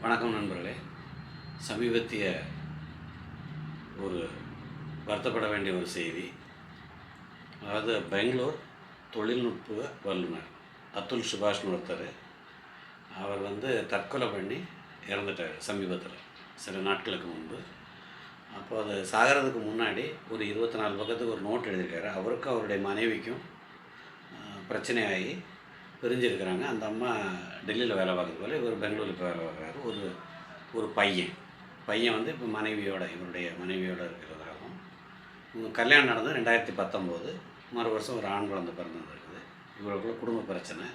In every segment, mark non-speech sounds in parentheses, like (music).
வணக்கம் நண்பர்களே. சமீபத்திய ஒரு வருத்தப்பட வேண்டிய ஒரு செய்தி. அதாவது பெங்களூர் தொழில்நுட்ப வல்லுநர் அத்துல் சுபாஷ்னு ஒருத்தர் அவர் வந்து தற்கொலை பண்ணி இறந்துட்டார் சமீபத்தில் சில நாட்களுக்கு முன்பு. அப்போ அது சாகிறதுக்கு முன்னாடி ஒரு இருபத்தி நாலு பக்கத்துக்கு ஒரு நோட் எழுதியிருக்காரு. அவருக்கும் அவருடைய மனைவிக்கும் பிரச்சனையாகி பிரிஞ்சிருக்கிறாங்க. அந்த அம்மா டெல்லியில் வேலை பார்க்குறது போல இவர் பெங்களூரில் இப்போ வேலை பார்க்குறாரு. ஒரு ஒரு பையன். பையன் வந்து இப்போ மனைவியோட இவருடைய மனைவியோட இருக்கிறதாகவும் இவங்க கல்யாணம் நடந்தது ரெண்டாயிரத்தி பத்தொம்போது. மறு வருஷம் ஒரு ஆண் குழந்தை பிறந்திருக்குது இவருக்குள்ள குடும்ப பிரச்சனை.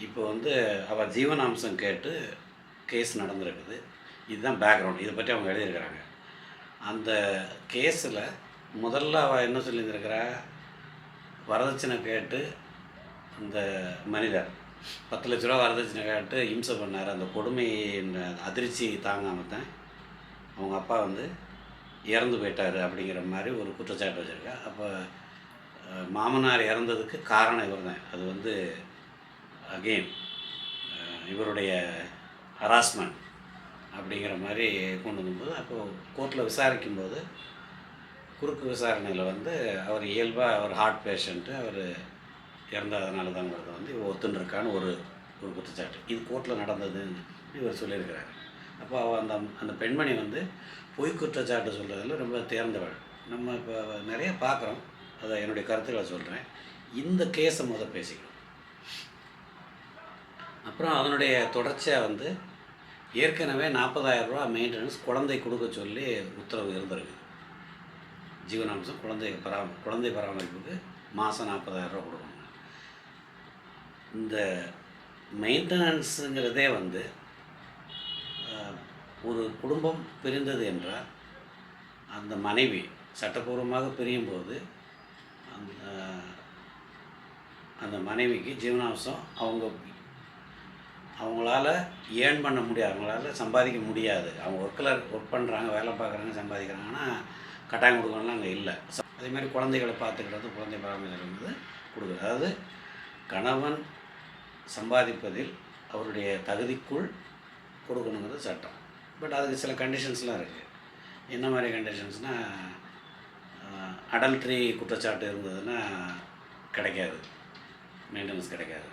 இப்போ வந்து அவள் ஜீவனாம்சம் கேட்டு கேஸ் நடந்திருக்குது. இதுதான் பேக்ரவுண்ட். இதை பற்றி அவங்க எழுதியிருக்கிறாங்க. அந்த கேஸில் முதல்ல அவள் என்ன சொல்லியிருந்திருக்கிறா? வரதட்சணை கேட்டு அந்த மனிதர். பத்து லட்ச ரூபா வரதட்சணை கேட்டு இம்சை பண்ணார். அந்த கொடுமையின் அதிர்ச்சி தாங்காமல் தான் அவங்க அப்பா வந்து இறந்து போயிட்டார் அப்படிங்கிற மாதிரி ஒரு குற்றச்சாட்டு வச்சுருக்கா அப்போ மாமனார் இறந்ததுக்கு காரணம் இவர் தான் அது வந்து அகெயின் இவருடைய ஹராஸ்மெண்ட் அப்படிங்கிற மாதிரி கொண்டு வந்தபோது அப்போது கோர்ட்டில் விசாரிக்கும்போது குறுக்கு விசாரணையில் வந்து அவர் இயல்பாக அவர் ஹார்ட் பேஷண்ட்டு அவர் இறந்ததுனால தாங்கிறத வந்து இவர் ஒத்துன்ருக்கான்னு ஒரு ஒரு குற்றச்சாட்டு. இது கோர்ட்டில் நடந்ததுன்னு இவர் சொல்லியிருக்கிறார். அப்போ அவள் அந்த அந்த பெண்மணி வந்து பொய் குற்றச்சாட்டு சொல்கிறதுல ரொம்ப தேர்ந்தவள். நம்ம இப்போ நிறைய பார்க்குறோம். அதை என்னுடைய கருத்துக்களை சொல்கிறேன் இந்த கேஸை முதல் பேசிக்கணும் அப்புறம் அதனுடைய தொடர்ச்சியாக வந்து ஏற்கனவே 40000 ரூபா மெயின்டெனன்ஸ் குழந்தை கொடுக்க சொல்லி உத்தரவு இருந்திருக்கு. ஜீவனாம்சம் குழந்தை பராம குழந்தை பராமரிப்புக்கு மாதம் 40000 ரூபா கொடுக்கணும். இந்த மெயின்டெனன்ஸுங்கிறதே வந்து ஒரு குடும்பம் பிரிந்தது என்றால் அந்த மனைவி சட்டப்பூர்வமாக பிரியும் போது அந்த அந்த மனைவிக்கு ஜீவனாம்சம் அவங்க அவங்களால ஏர்ன் பண்ண முடியாது. அவங்களால சம்பாதிக்க முடியாது. அவங்க ஒர்க்கில் ஒர்க் பண்ணுறாங்க வேலை பார்க்குறாங்க சம்பாதிக்கிறாங்கன்னா கட்டாயம் கொடுக்கணும்லாம் அங்கே இல்லை. அதே மாதிரி குழந்தைகளை பார்த்துக்கிறது குழந்தை பராமரிக்கிறது கொடுக்குறது. அதாவது கணவன் சம்பாதிப்பதில் அவருடைய தகுதிக்குள் கொடுக்கணுங்கிறது சட்டம். பட் அதுக்கு சில கண்டிஷன்ஸ்லாம் இருக்குது என்ன மாதிரி கண்டிஷன்ஸ்னால் அடல்ட்ரி குற்றச்சாட்டு இருந்ததுன்னா கிடைக்காது. மெயின்டெனன்ஸ் கிடைக்காது.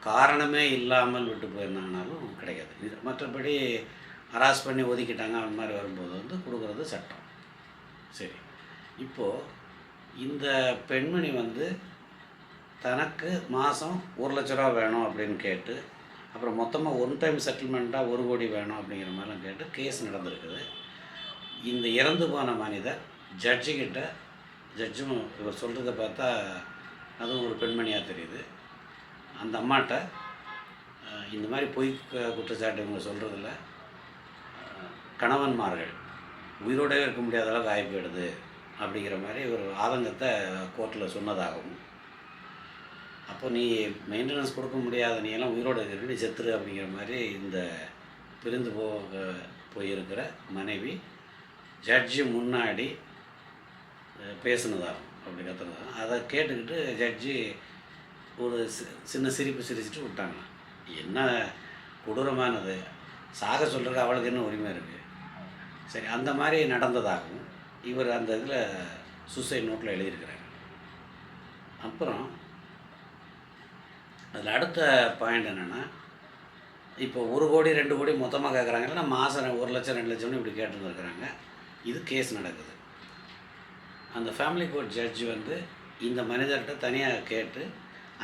காரணமே இல்லாமல் விட்டு போயிருந்தாங்கனாலும் கிடைக்காது. இது மற்றபடி அராஸ் பண்ணி ஒதுக்கிட்டாங்க அந்த மாதிரி வரும்போது வந்து கொடுக்குறது சட்டம். சரி. இப்போது இந்த பெண்மணி வந்து தனக்கு மாதம் ஒரு லட்ச ரூபா வேணும் அப்படின்னு கேட்டு அப்புறம் மொத்தமாக ஒன் டைம் செட்டில்மெண்ட்டாக ஒரு கோடி வேணும் அப்படிங்கிற மாதிரிலாம் கேட்டு கேஸ் நடந்திருக்குது. இந்த இறந்து போன மனிதர் ஜட்ஜிக்கிட்ட ஜட்ஜும் இவர் சொல்கிறத பார்த்தா அதுவும் ஒரு பெண்மணியாக தெரியுது. அந்த அம்மாட்ட இந்த மாதிரி பொய் குற்றச்சாட்டு இவங்க சொல்கிறதில்ல கணவன்மார்கள் உயிரோடவே இருக்க முடியாத அளவுக்கு ஆகி அப்படிங்கிற மாதிரி ஒரு ஆதங்கத்தை கோர்ட்டில் சொன்னதாகவும் அப்போ நீ மெயின்டெனன்ஸ் கொடுக்க முடியாத. நீ எல்லாம் உயிரோடு இருக்கிற நீ செத்துரு அப்படிங்கிற மாதிரி இந்த பிரிந்து போக போயிருக்கிற மனைவி ஜட்ஜி முன்னாடி பேசினதாகும். அப்படி கத்துனதாகும். அதை கேட்டுக்கிட்டு ஜட்ஜி ஒரு சி- சின்ன சிரிப்பு சிரிச்சிட்டு விட்டாங்க. என்ன கொடூரமானது. சாக சொல்கிறதுக்கு அவளுக்கு என்ன உரிமை இருக்குது சரி அந்த மாதிரி நடந்ததாகவும் இவர் அந்த இதில் சூசைட் நோட்டில் எழுதியிருக்கிறாங்க அப்புறம் அதில் அடுத்த பாயிண்ட் என்னென்னா இப்போ ஒரு கோடி ரெண்டு கோடி மொத்தமாக கேட்குறாங்கன்னா மாதம் ஒரு லட்சம் ரெண்டு லட்சம்னு இப்படி கேட்டுருந்துருக்குறாங்க இது கேஸ் நடக்குது. அந்த ஃபேமிலி கோர்ட் ஜட்ஜ் வந்து இந்த மனிதர்கிட்ட தனியாக கேட்டு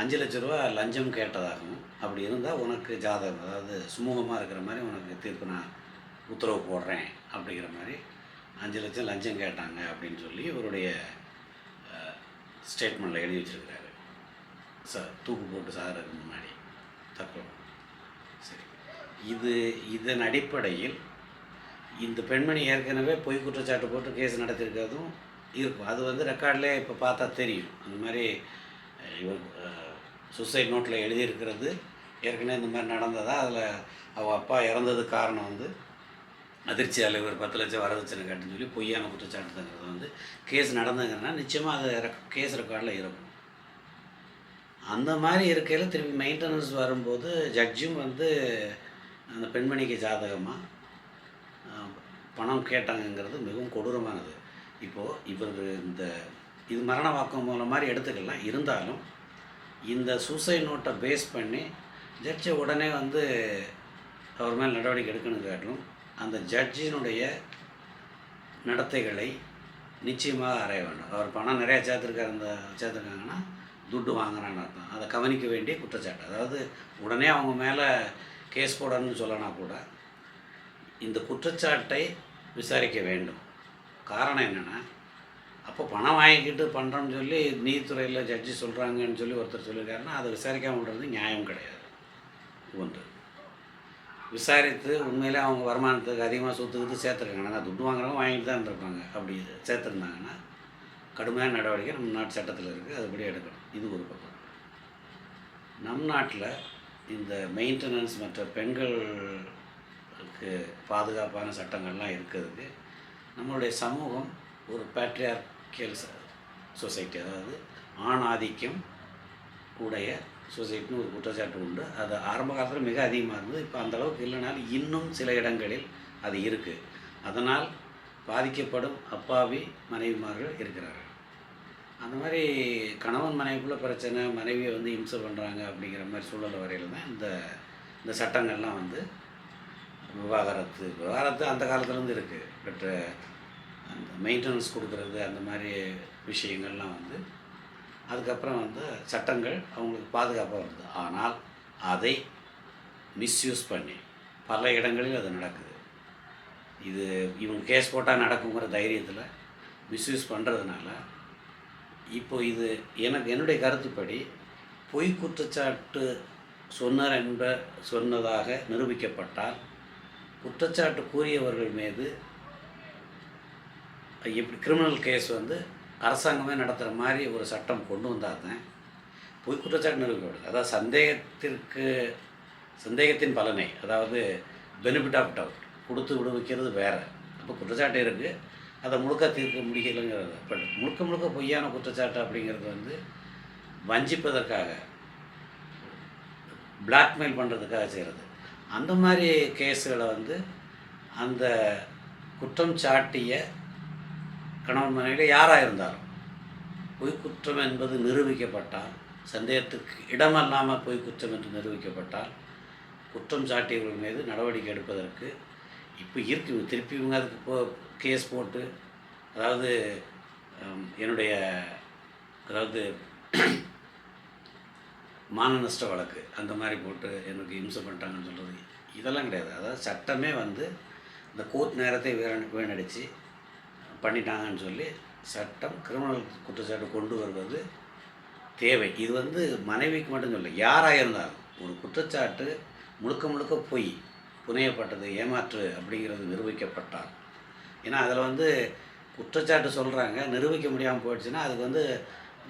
அஞ்சு லட்ச ரூபா லஞ்சம் கேட்டதாகவும் அப்படி இருந்தால் உனக்கு ஜாதகம் அதாவது சுமூகமாக இருக்கிற மாதிரி உனக்கு தீர்ப்பு நான் உத்தரவு போடுறேன் அப்படிங்கிற மாதிரி அஞ்சு லட்சம் லஞ்சம் கேட்டாங்க அப்படின்னு சொல்லி இவருடைய ஸ்டேட்மெண்ட்டில் எழுதி வச்சுருக்கிறாரு. ச தூக்கு போட்டு சாகிறதுக்கு முன்னாடி. தற்கொலை. சரி. இது இதன் அடிப்படையில் இந்த பெண்மணி ஏற்கனவே பொய் குற்றச்சாட்டு போட்டு கேஸ் நடத்தியிருக்கிறதும் இருக்கும். அது வந்து ரெக்கார்ட்லேயே இப்போ பார்த்தா தெரியும். அந்த மாதிரி இவர் சுசைட் நோட்டில் எழுதியிருக்கிறது. ஏற்கனவே இந்த மாதிரி நடந்ததா? அதில் அவள் அப்பா இறந்தது காரணம் வந்து அதிர்ச்சியால் இவர் பத்து லட்சம் வரதட்சணை கட்டுன்னு சொல்லி பொய்யான குற்றச்சாட்டுங்கிறது வந்து கேஸ் நடந்ததுங்கன்னா நிச்சயமாக அது கேஸ் ரெக்கார்டில் இருக்கும். அந்த மாதிரி இருக்கையில் திருப்பி மெயின்டெனன்ஸ் வரும்போது ஜட்ஜும் வந்து அந்த பெண்மணிக்கு ஜாதகமாக பணம் கேட்டாங்கங்கிறது மிகவும் கொடூரமானது. இப்போது இவர் இந்த இது மரண வாக்குமூலம் மாதிரி எடுத்துக்கலாம். இருந்தாலும் இந்த சூசைட் நோட்டை பேஸ் பண்ணி ஜட்ஜை உடனே வந்து அவர் மேல் நடவடிக்கை எடுக்கணும் காட்டிலும் அந்த ஜட்ஜினுடைய நடத்தைகளை நிச்சயமாக அறைய வேண்டும். அவர் பணம் நிறையா சேர்த்துருக்காரு அந்த சேர்த்துருக்காங்கன்னா துட்டு வாங்குறான்னு அர்த்தம். அதை கவனிக்க வேண்டிய குற்றச்சாட்டு. அதாவது உடனே அவங்க மேலே கேஸ் போடணும்னு சொல்லனா கூட இந்த குற்றச்சாட்டை விசாரிக்க வேண்டும். காரணம் என்னென்னா அப்போ பணம் வாங்கிக்கிட்டு பண்ணுறோன்னு சொல்லி நீதித்துறையில் ஜட்ஜி சொல்கிறாங்கன்னு சொல்லி ஒருத்தர் சொல்லியிருக்காருன்னா அதை விசாரிக்காம விடுறது நியாயம் கிடையாது. ஒன்று. விசாரித்து உண்மையிலே அவங்க வருமானத்துக்கு அதிகமாக சொத்துக்கிட்டு சேர்த்துருக்காங்க. ஆனால் துட்டு வாங்குறவங்க வாங்கிட்டு தான் இருந்திருப்பாங்க. அப்படி சேர்த்துருந்தாங்கன்னா கடுமையான நடவடிக்கை நம்ம நாட்டு சட்டத்தில் இருக்குது அதுபடி எடுக்கணும். இது ஒரு பக்கம். நம் நாட்டில் இந்த மெயின்டெனன்ஸ் மற்ற பெண்களுக்கு பாதுகாப்பான சட்டங்கள்லாம் இருக்கிறதுக்கு நம்மளுடைய சமூகம் ஒரு பேட்ரியார்கியல் சொசைட்டி அதாவது ஆண் ஆதிக்கம் உடைய சொசைட்டின்னு ஒரு குற்றச்சாட்டு உண்டு. அது ஆரம்ப காலத்தில் மிக அதிகமாக இருந்தது. இப்போ அந்த அளவுக்கு இல்லைனாலும் இன்னும் சில இடங்களில் அது இருக்குது அதனால் பாதிக்கப்படும் அப்பாவி மனைவிமார்கள் இருக்கிறார்கள். அந்த மாதிரி கணவன் மனைவிக்குள்ள பிரச்சனை மனைவியை வந்து இம்சை பண்ணுறாங்க அப்படிங்கிற மாதிரி சூழல் வரையில் தான் இந்த இந்த சட்டங்கள்லாம் வந்து விவாகரத்து விவாகரத்து அந்த காலத்துலேருந்து இருக்குது பட் அந்த மெயின்டெனன்ஸ் கொடுக்குறது அந்த மாதிரி விஷயங்கள்லாம் வந்து அதுக்கப்புறம் வந்து சட்டங்கள் அவங்களுக்கு பாதுகாப்பாக வருது ஆனால் அதை மிஸ்யூஸ் பண்ணி பல இடங்களில் அது நடக்குது. இது இவங்க கேஸ் போட்டால் நடக்குங்கிற தைரியத்தில் மிஸ்யூஸ் பண்ணுறதுனால இப்போ இது எனக்கு என்னுடைய கருத்துப்படி பொய் குற்றச்சாட்டு சொன்னார் என்ப சொன்னதாக நிரூபிக்கப்பட்டால் குற்றச்சாட்டு கூறியவர்கள் மீது எப்படி கிரிமினல் கேஸ் வந்து அரசாங்கமே நடத்துகிற மாதிரி ஒரு சட்டம் கொண்டு வந்தால் தான் பொய் குற்றச்சாட்டு நிரூபிக்கப்படுது அதாவது சந்தேகத்திற்கு சந்தேகத்தின் பலனை அதாவது பெனிஃபிட் ஆஃப் டவுட் கொடுத்து விடுவிக்கிறது வேறு. அப்போ குற்றச்சாட்டு இருக்குது அதை முழுக்க தீர்க்க முடியலைங்கிறது. பட் முழுக்க முழுக்க பொய்யான குற்றச்சாட்டு அப்படிங்கிறது வந்து வஞ்சிப்பதற்காக பிளாக்மெயில் பண்ணுறதுக்காக செய்கிறது அந்த மாதிரி கேஸுகளை வந்து அந்த குற்றம் சாட்டிய கணவன் மனைவியில் யாராக இருந்தாலும் பொய் குற்றம் என்பது நிரூபிக்கப்பட்டால் சந்தேகத்துக்கு இடமல்லாமல் பொய் குற்றம் என்று நிரூபிக்கப்பட்டால் குற்றம் சாட்டியவர்கள் மீது நடவடிக்கை எடுப்பதற்கு இப்போ இருக்கு. திருப்பி இவங்க அதுக்கு போ கேஸ் போட்டு அதாவது என்னுடைய அதாவது (clears throat) மான நஷ்ட வழக்கு அந்த மாதிரி போட்டு எனக்கு இம்சை பண்ணிட்டாங்கன்னு சொல்கிறது இதெல்லாம் கிடையாது. அதாவது சட்டமே வந்து இந்த கோர்ட் நேரத்தை வீண வீணடித்து பண்ணிட்டாங்கன்னு சொல்லி சட்டம் கிரிமினல் குற்றச்சாட்டு கொண்டு வருவது தேவை. இது வந்து மனைவிக்கு மட்டும் சொல்ல யாராக இருந்தாலும் ஒரு குற்றச்சாட்டு முழுக்க முழுக்க பொய். புனையப்பட்டது ஏமாற்று அப்படிங்கிறது நிரூபிக்கப்பட்டால் ஏன்னா அதில் வந்து குற்றச்சாட்டு சொல்கிறாங்க நிரூபிக்க முடியாமல் போயிடுச்சுன்னா அதுக்கு வந்து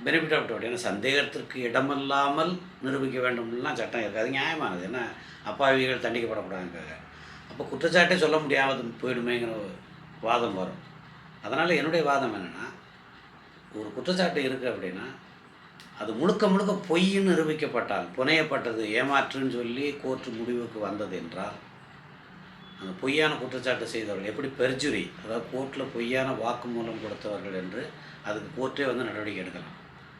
பெனிஃபிட் ஆஃப் டவுட் ஏன்னா சந்தேகத்திற்கு இடமில்லாமல் நிரூபிக்க வேண்டும்லாம் சட்டம் இருக்குது அது நியாயமானது. ஏன்னா அப்பாவிகள் தண்டிக்கப்படக்கூடாதுக்காக அப்போ குற்றச்சாட்டே சொல்ல முடியாமல் போயிடுமேங்கிற ஒரு வாதம் வரும். அதனால் என்னுடைய வாதம் என்னென்னா ஒரு குற்றச்சாட்டு இருக்குது அப்படின்னா அது முழுக்க முழுக்க பொய்ன்னு நிரூபிக்கப்பட்டால் புனையப்பட்டது ஏமாற்றுன்னு சொல்லி கோர்ட்டு முடிவுக்கு வந்தது என்றால் பொய்யான குற்றச்சாட்டு செய்தவர்கள் எப்படி பெர்ஜுரி அதாவது கோர்ட்டில் பொய்யான வாக்குமூலம் கொடுத்தவர்கள் என்று அதுக்கு கோர்ட்டே வந்து நடவடிக்கை எடுக்கலாம்.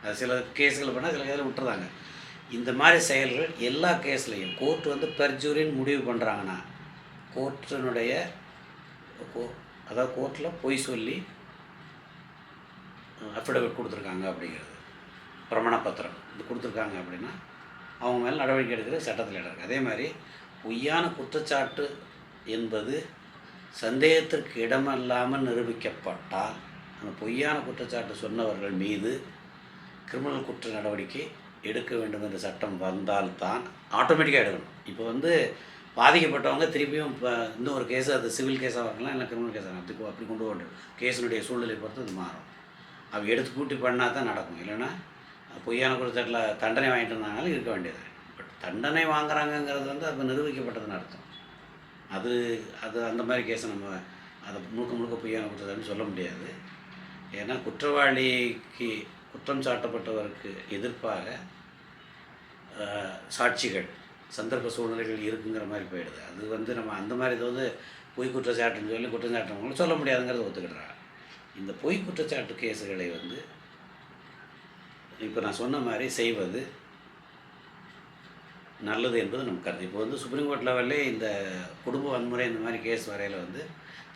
அது சில கேஸுகள் பண்ணால் சில கேஸில் விட்டுறாங்க. இந்த மாதிரி செயல்கள் எல்லா கேஸ்லையும் கோர்ட் வந்து பெர்ஜூரின்னு முடிவு பண்ணுறாங்கன்னா கோர்ட்டினுடைய கோ- அதாவது கோர்ட்டில் பொய் சொல்லி அஃபிடவிட் கொடுத்துருக்காங்க அப்படிங்கிறது. பிரமாணப்பத்திரம் இது கொடுத்துருக்காங்க அப்படின்னா அவங்க மேலே நடவடிக்கை எடுக்கிறது சட்டத்தில் இடம் அதே மாதிரி பொய்யான குற்றச்சாட்டு என்பது சந்தேகத்திற்கு இடமல்லாமல் நிரூபிக்கப்பட்டால் அந்த பொய்யான குற்றச்சாட்டு சொன்னவர்கள் மீது கிரிமினல் குற்ற நடவடிக்கை எடுக்க வேண்டும் என்ற சட்டம் வந்தால்தான் ஆட்டோமேட்டிக்காக எடுக்கணும். இப்போ வந்து பாதிக்கப்பட்டவங்க திருப்பியும் இப்போ இந்த ஒரு கேஸ் அது சிவில் கேஸாக வாங்கலாம் இல்லை கிரிமினல் கேஸாக அதுக்கு அப்படி கொண்டு வரணும் கேஸினுடைய சூழ்நிலை பொறுத்து அது மாறும். அவங்க எடுத்து கூட்டி பண்ணால் தான் நடக்கும். இல்லைன்னா பொய்யான குற்றச்சாட்டில் தண்டனை வாங்கிட்டு இருந்தாங்கனாலும் இருக்க வேண்டியது. பட் தண்டனை வாங்குறாங்கங்கிறது வந்து அது நிரூபிக்கப்பட்டதுன்னு அர்த்தம். அது அது அந்த மாதிரி கேஸை நம்ம அதை முழுக்க முழுக்க பொய்யான குற்றச்சாட்டுன்னு சொல்ல முடியாது. ஏன்னா குற்றவாளிக்கு குற்றம் சாட்டப்பட்டவருக்கு எதிர்ப்பாக சாட்சிகள் சந்தர்ப்ப சூழ்நிலைகள் இருக்குங்கிற மாதிரி போயிடுது. அது வந்து நம்ம அந்த மாதிரி ஏதாவது பொய் குற்றச்சாட்டுன்னு சொல்லி குற்றச்சாட்டுறவங்களும் சொல்ல முடியாதுங்கிறத ஒத்துக்கிடுறாங்க. இந்த பொய் குற்றச்சாட்டு கேஸுகளை வந்து இப்போ நான் சொன்ன மாதிரி செய்வது நல்லது என்பது நம்ம கருத்து. இப்போ வந்து சுப்ரீம் கோர்ட் லெவல்லே இந்த குடும்ப வன்முறை இந்த மாதிரி கேஸ் வரையில் வந்து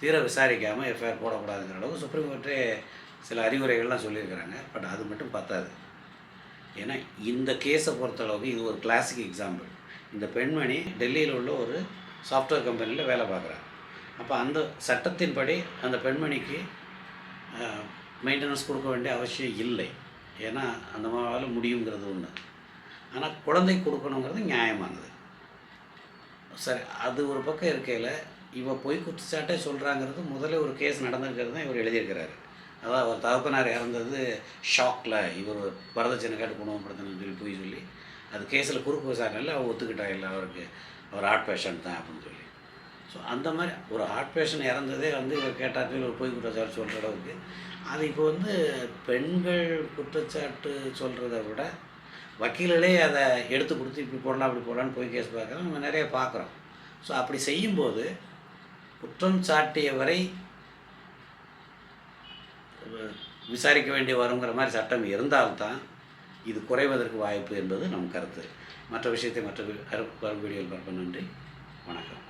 தீர விசாரிக்காமல் எஃப்ஐஆர் போடக்கூடாதுங்கிற அளவுக்கு சுப்ரீம் கோர்ட்டே சில அறிவுரைகள்லாம் சொல்லியிருக்கிறாங்க. பட் அது மட்டும் பத்தாது. ஏன்னா இந்த கேஸை பொறுத்தளவுக்கு இது ஒரு கிளாசிக் எக்ஸாம்பிள் இந்த பெண்மணி டெல்லியில் உள்ள ஒரு சாஃப்ட்வேர் கம்பெனியில் வேலை பார்க்குறாங்க. அப்போ அந்த சட்டத்தின்படி அந்த பெண்மணிக்கு மெயின்டெனன்ஸ் கொடுக்க வேண்டிய அவசியம் இல்லை. ஏன்னா அந்த மாதிரி முடியுங்கிறது ஒன்று ஆனால் குழந்தை கொடுக்கணுங்கிறது நியாயமானது. சரி அது ஒரு பக்கம் இருக்கையில் இவ பொய் குற்றச்சாட்டே சொல்கிறாங்கிறது முதல்ல ஒரு கேஸ் நடந்திருக்கிறது தான் இவர் எழுதியிருக்கிறாரு. அதாவது அவர் தகப்பனார் இறந்தது ஷாக்கில் இவர் வரதட்சணை கேட்டு குணப்படுத்தணும்னு சொல்லி போய் சொல்லி. அது கேஸில் குறுக்கு விசாரணையில் அவர் ஒத்துக்கிட்டா இல்லை அவருக்கு அவர் ஹார்ட் பேஷண்ட் தான் அப்படின்னு சொல்லி. ஸோ அந்த மாதிரி ஒரு ஹார்ட் பேஷண்ட் இறந்ததே வந்து இவர் கேட்டால் சொல்லி ஒரு பொய் குற்றச்சாட்டு சொல்கிற அளவுக்கு. அது இப்போ வந்து பெண்கள் குற்றச்சாட்டு சொல்கிறத விட வக்கீல்களே அதை எடுத்து கொடுத்து இப்படி போடலாம் அப்படி போடலான்னு போய் கேஸ் பார்க்குறோம் நம்ம நிறைய பார்க்குறோம். ஸோ அப்படி செய்யும்போது குற்றம் சாட்டியவரை விசாரிக்க வேண்டிய வருங்கிற மாதிரி சட்டம் இருந்தால்தான் இது குறைவதற்கு வாய்ப்பு என்பது நம் கருத்து. மற்ற விஷயத்தை மற்ற வரும் வீடியோவில் பார்ப்போம். நன்றி. வணக்கம்.